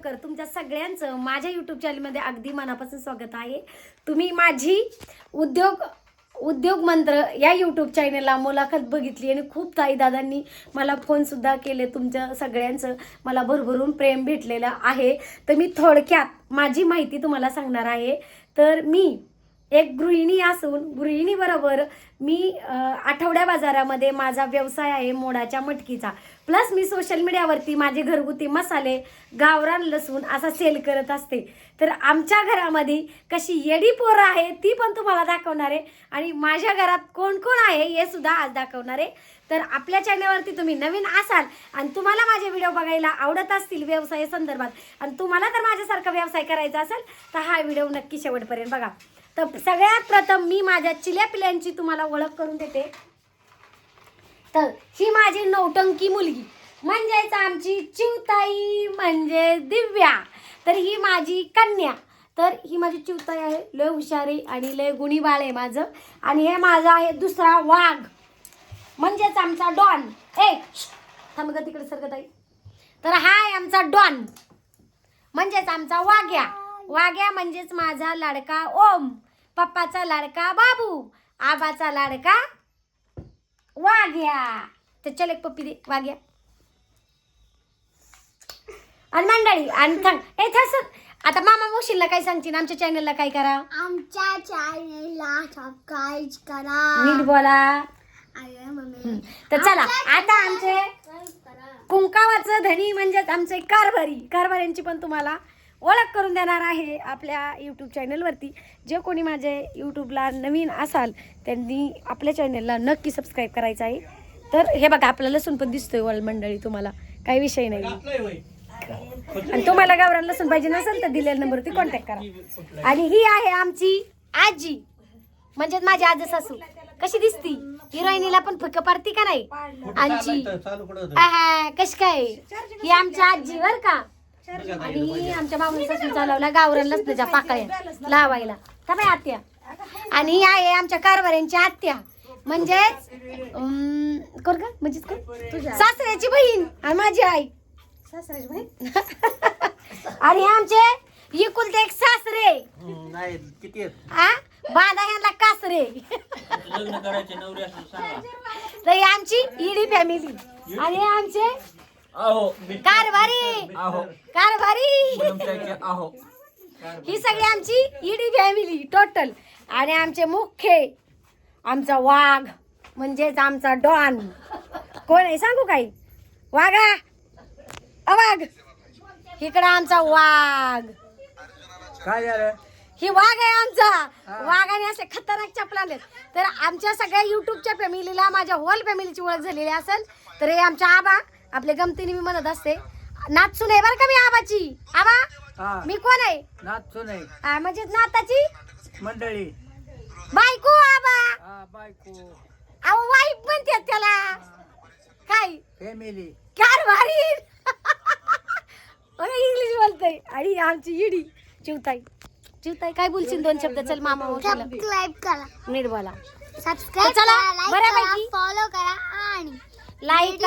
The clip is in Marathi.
व्हिडिओकर तुमच्या सगळ्यांचं माझ्या यूट्यूब चॅनलमध्ये अगदी मनापासून स्वागत आहे. तुम्ही माझी उद्योग उद्योग मंत्र या यूट्यूब चॅनलला मुलाखत बघितली आणि खूप ताई दादांनी मला फोनसुद्धा केले तुमच्या सगळ्यांचं. मला भरभरून प्रेम भेटलेलं आहे. तर मी थोडक्यात माझी माहिती तुम्हाला सांगणार आहे. तर मी एक गृहिणी असून गृहिणीबरोबर मी आठवड्या बाजारामध्ये माझा व्यवसाय आहे मोडाच्या मटकीचा. प्लस मी सोशल मीडियावरती माझे घरगुती मसाले गावरान लसूण असा सेल करत असते. तर आमच्या घरामध्ये कशी येडी पोरं आहे ती पण तुम्हाला दाखवणार आहे. आणि माझ्या घरात कोण कोण आहे हे सुद्धा आज दाखवणार आहे. तर आपल्या चॅनलवरती तुम्ही नवीन असाल आणि तुम्हाला माझे व्हिडिओ बघायला आवडत असतील व्यवसाय संदर्भात आणि तुम्हाला तर माझ्यासारखा व्यवसाय करायचा असेल तर हा व्हिडिओ नक्की शेवटपर्यंत बघा. तर सगळ्यात प्रथम मी माझ्या चिल्या पिल्यांची तुम्हाला ओळख करून देते. तर ही माझी नौटंकी मुलगी. म्हणजेच आमची चिवताई म्हणजे दिव्या. तर ही माझी कन्या. तर ही माझी चिवताई आहे लय हुशारी आणि लय गुणी बाळ आहे माझं. आणि हे माझा आहे दुसरा वाघ. म्हणजेच आमचा डॉन. ए श्श, थांब तिकडे सरकत आहे. तर हा आहे आमचा डॉन. म्हणजेच आमचा वाघ्या. वाघ्या म्हणजेच माझा लाडका ओम पप्पाचा लाडका बाबू आबाचा लाडका वाघ्या तर चल एक पप्पी दे वाघ्या आणि मंडळी आणि थांब. ए थस आता मामा मोशीलला काय सांगतील आमच्या चॅनलला काय करा आमच्या चॅनलला सबस्क्राईब करा. नीट बोला. अरे मम्मी. तर चला आता आमचे कुंकावाचं धनी म्हणजेच आमचे कारभारी. कारभाऱ्यांची पण तुम्हाला ओळख करून देणार आहे आपल्या यूट्यूब चॅनलवरती जे कोणी माझे यूट्यूबला नवीन असाल त्यांनी आपल्या चॅनलला नक्की सबस्क्राईब करायचं आहे. तर हे बघा आपल्याला लसूण पण दिसतोय वळ मंडळी तुम्हाला. काही विषय नाही. आणि तुम्हाला गावरान लसूण पाहिजे नसेल तर दिलेल्या नंबरवरती कॉन्टॅक्ट करा. आणि ही आहे आमची आजी. म्हणजेच माझी आजी सासू. कशी दिसती? हिरोईनीला पण फुक पडती का नाही? आमची. कशी काय? ही आमची आजी बर का? आणि आमच्या मामून सासून चालवला गावरान लसणाच्या पाकळ्या लावायला. थांबा आत्या. आणि ही आहे आमच्या कारभाऱ्यांची आत्या. म्हणजेच कोण का म्हणजेच कोण? सासऱ्याची बहीण आणि माझी आई. सासऱ्याची बहीण? आणि हे आमचे इकुलते एक सासरे. नाही किती आहेत? आ? बांधा ह्यांना कासरे. लग्न करायचे नवरे असं सांगा. तर ही आमची इडी फॅमिली आणि हे आमचे आहो कारभारी! आहो. कारभारी! तुमच्या आहो. ही सगळी आमची इडी फॅमिली टोटल. आणि आमचे मुख्य आमचा वाघ म्हणजेच आमचा डॉन. कोण आहे? सांगू काही? वाघा! अवाघ! इकडं आमचा वाघ. काय झालं? ही वाघ आहे आमचा. वाघाने असे खतरनाक चपला आणलेत. तर आमच्या सगळ्या युट्यूबच्या फॅमिलीला माझ्या होल फॅमिलीची ओळख झालेली असेल तर हे आमच्या आबा आपल्या गमतीने मी म्हणत असते नाचून आहे बरं का मी आबाची? आबा हा. मी कोण आहे? नाचतो नाही आ, म्हणजे नाताची? मंडळी. बायको आबा. हा बायको. अहो वाईफ म्हणतात त्याला. काय? फॅमिली कारभारी. अरे इंग्लिश बोलतोय. आणि आमची इडी चिवताई. चिवताई काय बोलशील दोन शब्द? चल मामा मोठीला सबस्क्राईब करा. नीट बोला. सबस्क्राईब चला, करा लाईक करा बऱ्यापैकी. फॉलो करा आणि लाईक